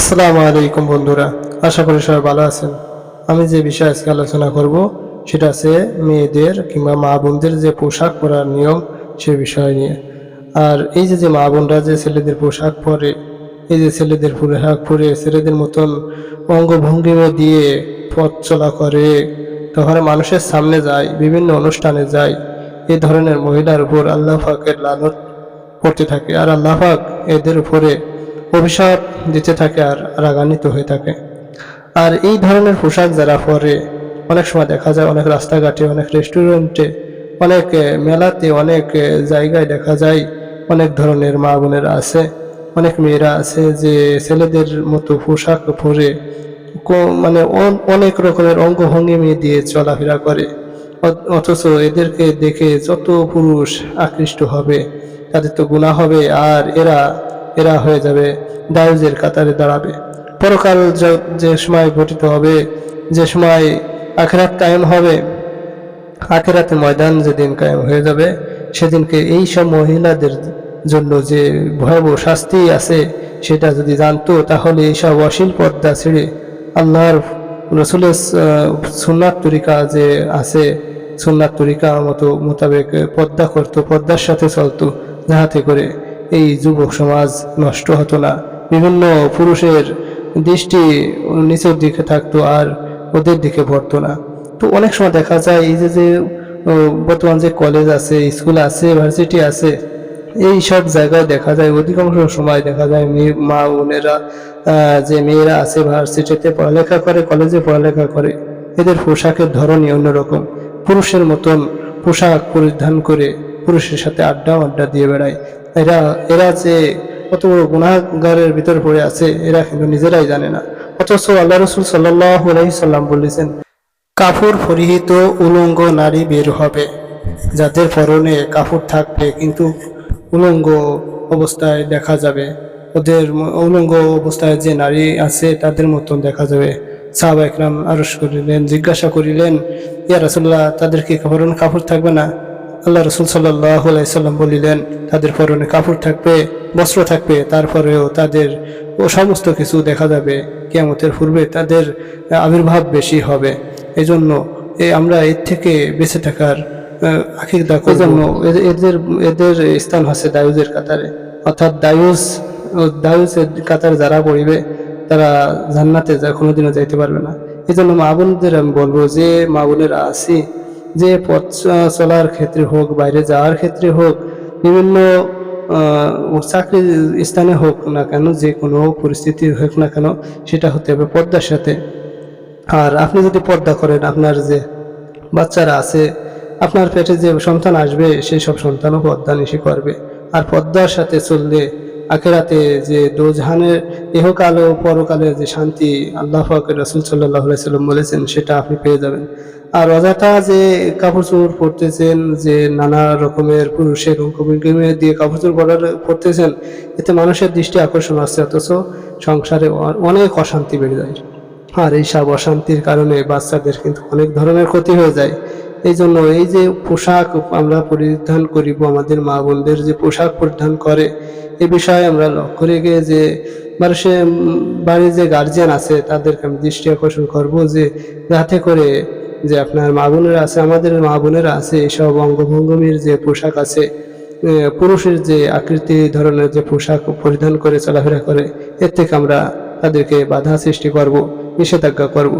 আসসালামু আলাইকুম বন্ধুরা, আশা করি সবাই ভালো আছেন। আমি যে বিষয়ে আজকে আলোচনা করব, সেটা আছে মেয়েদের কিংবা মা বোনদের যে পোশাক পরার নিয়ম সে বিষয় নিয়ে। আর এই যে যে মা বোনরা যে ছেলেদের পোশাক পরে, এই যে ছেলেদের পোশাক পরে ছেলেদের মতন অঙ্গভঙ্গিমা দিয়ে পথ চলা করে, তখন মানুষের সামনে যায়, বিভিন্ন অনুষ্ঠানে যায় এই ধরনের মহিলার উপর আল্লাহ পাকের লালত পড়তে থাকে। আর আল্লাহ পাক এদের উপরে অভিশাপ দিতে থাকে আর রাগান্বিত হয়ে থাকে। আর এই ধরনের পোশাক যারা পরে, অনেক সময় দেখা যায় অনেক রাস্তাঘাটে, অনেক রেস্টুরেন্টে অনেক মেলাতে, অনেক জায়গায় দেখা যায় অনেক ধরনের মা বোনেরা আছে, অনেক মেয়েরা আছে যে ছেলেদের মতো পোশাক পরে মানে অনেক রকমের অঙ্গভঙ্গিমি দিয়ে চলাফেরা করে। অথচ এদেরকে দেখে যত পুরুষ আকৃষ্ট হবে, তাদের তো গুণা হবে, আর এরা এরা হয়ে যাবে দায়ুজের কাতারে দাঁড়াবে। পরকাল যে সময় ঘটিত হবে, যে সময় আখেরাত কায়েম হবে, আখেরাতে ময়দান যেদিন কায়েম হয়ে যাবে, সেদিনকে এই সব মহিলাদের জন্য যে ভয়াবহ শাস্তি আছে, সেটা যদি জানতো, তাহলে এইসব অশ্লীল পর্দা ছেড়ে আল্লাহর রসুলের সুন্নাত তরিকা যে আছে, সুন্নাত তরিকা মতো মোতাবেক পর্দা করতো, পর্দার সাথে চলতো, যাহাতে করে এই যুবক সমাজ নষ্ট হতো না। বিভিন্ন পুরুষের দৃষ্টি নিচের দিকে থাকতো আর ওদের দিকে পড়তো না। তো অনেক সময় দেখা যায় এই যে যে বর্তমান যে কলেজ আছে স্কুল আছে ভার্সিটি আছে, এই সব জায়গায় দেখা যায়, অধিকাংশ সময় দেখা যায় মেয়ে, মা বোনেরা যে মেয়েরা আছে ভার্সিটিতে পড়ালেখা করে কলেজে পড়ালেখা করে, এদের পোশাকের ধরনই অন্যরকম। পুরুষের মতন পোশাক পরিধান করে পুরুষের সাথে আড্ডা আড্ডা দিয়ে বেড়ায়। এরা এরা যে কত বড় গুণাগারের ভিতরে পড়ে আছে, এরা কিন্তু নিজেরাই জানে না। অথচ আল্লাহ রসুল সাল্লাহ সাল্লাম বলেছেন কাপড় পরিহিত উলঙ্গ নারী বের হবে। যাদের পরনে কাপড় থাকবে, কিন্তু উলঙ্গ অবস্থায় দেখা যাবে। ওদের উলঙ্গ অবস্থায় যে নারী আছে, তাদের মতন দেখা যাবে। সাহাবা একরাম আরস করিলেন, জিজ্ঞাসা করিলেন, ইয়া রাসুল্লাহ তাদের কি পরনে কাপড় থাকবে না? আল্লাহ রসুল সাল্লাহ সাল্লাম বলিলেন, তাদের পরনে কাপড় থাকবে, বস্ত্র থাকবে, তারপরেও তাদের ও সমস্ত কিছু দেখা যাবে। কেয়ামতের পূর্বে তাদের আবির্ভাব বেশি হবে। এই জন্য এই আমরা এর থেকে বেঁচে থাকার এই জন্য এদের- এদের স্থান হচ্ছে দায়ুজের কাতারে। অর্থাৎ দায়ুজ ও দায়ুজের কাতারে যারা পড়িবে, তারা জান্নাতে যা কোনোদিনও যাইতে পারবে না। এই জন্য মা বোনদের আমি বলব যে, মা বোনেরা আছি যে পথ চলার ক্ষেত্রে হোক বাইরে যাওয়ার ক্ষেত্রে হোক বিভিন্ন আহ, চাকরির স্থানে হোক না কেন যে কোনো পরিস্থিতি হোক না কেন সেটা হতে হবে পর্দার সাথে। আর আপনি যদি পর্দা করেন আপনার যে বাচ্চারা আছে আপনার পেটে যে সন্তান আসবে সেই সব সন্তানও পর্দা নিশি করবে। আর পর্দার সাথে চললে আখেরাতে যে দোজাহানের ইহকাল ও পরকালে যে শান্তি আল্লাহ ফাকের রসুল সাল্লাহ সাল্লাম বলেছেন সেটা আপনি পেয়ে যাবেন। আর অযথা যে কাপড় চোপড় পরতেছেন যে নানা রকমের পুরুষের দিয়ে কাপড় চোপড় পরার পরতেছেন এতে মানুষের দৃষ্টি আকর্ষণ আসছে অথচ সংসারে অনেক অশান্তি বেড়ে যায়। আর এই সব অশান্তির কারণে বাচ্চাদের কিন্তু অনেক ধরনের ক্ষতি হয়ে যায়। এই জন্য এই যে পোশাক আমরা পরিধান করিব আমাদের মা বোনদের যে পোশাক পরিধান করে এ বিষয়ে আমরা লক্ষ্য রেখে যে মানুষে উম, বাড়ির যে গার্জিয়ান আছে তাদেরকে আমি দৃষ্টি আকর্ষণ করব যে যাতে করে যে আপনার মা বোনেরা আছে, আমাদের মা বোনেরা আছে এইসব অঙ্গভঙ্গমির যে পোশাক আছে পুরুষের যে আকৃতি ধরনের যে পোশাক পরিধান করে চলাফেরা করে, এর থেকে আমরা তাদেরকে বাধা সৃষ্টি করব, নিষেধাজ্ঞা করব।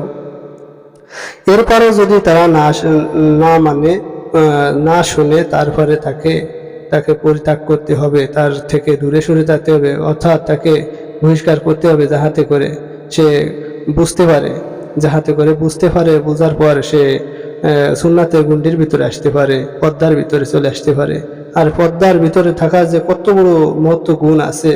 এরপরেও যদি তারা না না মানে না শুনে তারপরে তাকে তাকে পরিত্যাগ করতে হবে, তার থেকে দূরে সরে থাকতে হবে, অর্থাৎ তাকে বহিষ্কার করতে হবে যাহাতে করে সে বুঝতে পারে। যাহাতে করে বুঝতে পারে, বোঝার পর সে সুন্নাতের গুন্ডির ভিতরে আসতে পারে, পদ্মার ভিতরে চলে আসতে পারে। আর পদ্মার ভিতরে থাকার যে কত বড় মহত্ব গুণ আছে,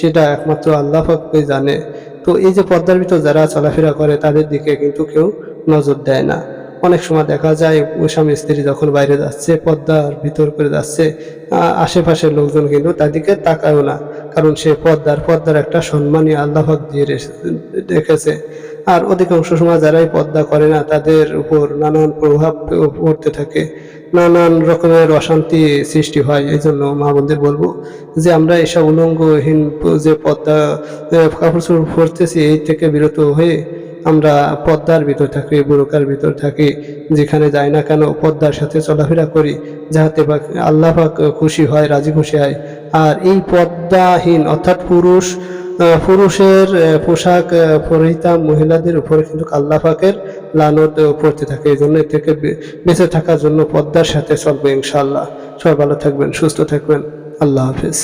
সেটা একমাত্র আল্লাহ জানে। তো এই যে পর্দার ভিতর যারা চলাফেরা করে, তাদের দিকে কিন্তু কেউ নজর দেয় না। অনেক সময় দেখা যায় স্বামী স্ত্রী যখন বাইরে যাচ্ছে পর্দার ভিতর করে যাচ্ছে আশেপাশের লোকজন কিন্তু তাদেরকে তাকায়ও না। কারণ সে পর্দার পর্দার একটা সম্মানই আল্লাহাক দিয়ে রেখেছে। আর অধিকাংশ সময় যারাই পর্দা করে না, তাদের উপর নানান প্রভাব পড়তে থাকে। নানান রকমের অশান্তি সৃষ্টি হয় এই জন্য মা বোনদের বলব যে আমরা এসব উলঙ্গহীন যে পদ্মা কাপড় চোপড় পরতেছি, এই থেকে বিরত হয়ে আমরা পদ্মার ভিতর থাকি, বুরকার ভিতর থাকি, যেখানে যাই না কেন পদ্মার সাথে চলাফেরা করি, যাহাতে আল্লাহ খুশি হয়, রাজি খুশি হয়। আর এই পদ্মাহীন অর্থাৎ পুরুষ পুরুষের পোশাক পরিহিতা মহিলাদের উপরে কিন্তু কাল্লাফাকের লানত পড়তে থাকে। এই জন্য থেকে বেঁচে থাকার জন্য পদ্মার সাথে চলবে ইনশাআল্লাহ। সবাই ভালো থাকবেন, সুস্থ থাকবেন। আল্লাহ হাফেজ।